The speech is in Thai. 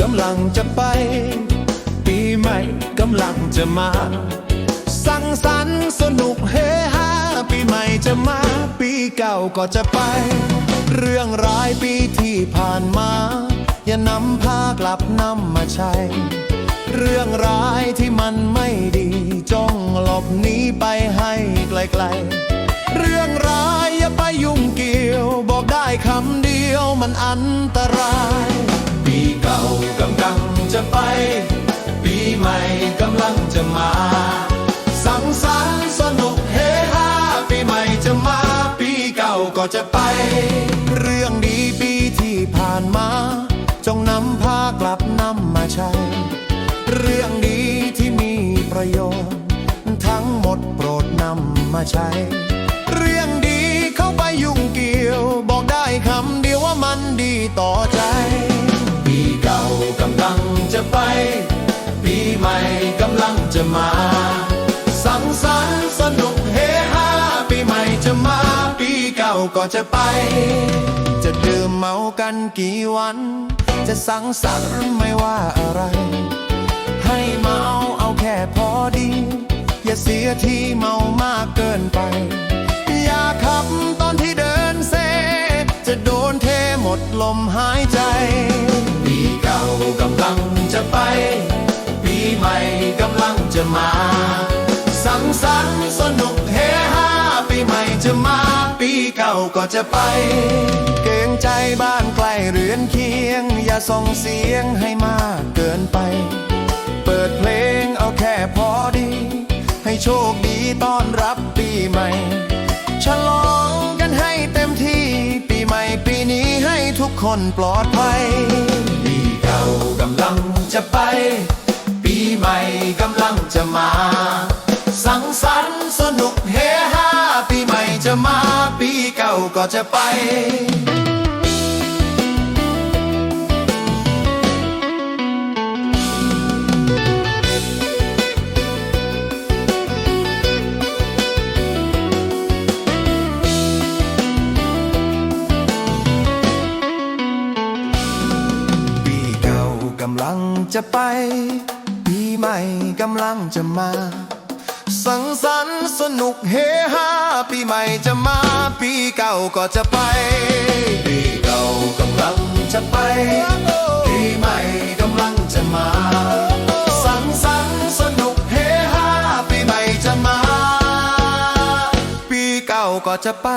กำลังจะไป ปีใหม่กำลังจะมา สังสรรค์สนุกเฮฮาปีใหม่จะมา ปีเก่าก็จะไป เรื่องร้ายปีที่ผ่านมา อย่านำพากลับนำมาใช้ เรื่องร้ายที่มันไม่ดีจงหลบหนีไปให้ไกลๆ เรื่องร้ายอย่าไปยุ่งเกี่ยว บอกได้คำเดียวมันอันตรายากำลังจะไป ปีใหม่กำลังจะมา สังสรรค์สนุกเฮฮาปีใหม่จะมาปีเก่าก็จะไป เรื่องดีปีที่ผ่านมา จงนำพากลับนำมาใช้ เรื่องดีที่มีประโยชน์ ทั้งหมดโปรดนำมาใช้ เรื่องดีเข้าไปยุ่งเกี่ยว บอกได้คำเดียวว่ามันดีต่อใจ ไป ปีใหม่กำลังจะมา สังสรรค์สนุกเฮฮาปีใหม่จะมา ปีเก่าก็จะไป จะดื่มเมากันกี่วัน จะสังสรรค์ไม่ว่าอะไร ให้เมาเอาแค่พอดี อย่าเสียที่เมามากเกินไป อย่าขับตอนที่เดินเซจะโดนเทหมดลมหายใจ ก่ากำลังจะไป ปีใหม่กำลังจะมา สังสรรค์สนุกเฮฮาปีใหม่จะมา ปีเก่าก็จะไป เกรงใจบ้านใกล้เรือนเคียง อย่าส่งเสียงให้มากเกินไป เปิดเพลงเอาแค่พอดี ให้โชคดีต้อนรับปีใหม่ ฉลองกันให้เต็มที่ ปีใหม่ปีนี้ให้ทุกคนปลอดภัย จะมา สังสรรค์สนุกเฮฮาปีใหม่จะมาปีเก่าก็จะไปปีเก่ากำลังจะไป ใหม่กำลังจะมา สังสรรค์สนุกเฮฮาปีใหม่จะมาปีเก่าก็จะไป ปีเก่ากำลังจะไป ปีใหม่กำลังจะมา สังสรรค์สนุกเฮฮาปีใหม่จะมา ปีเก่าก็จะไป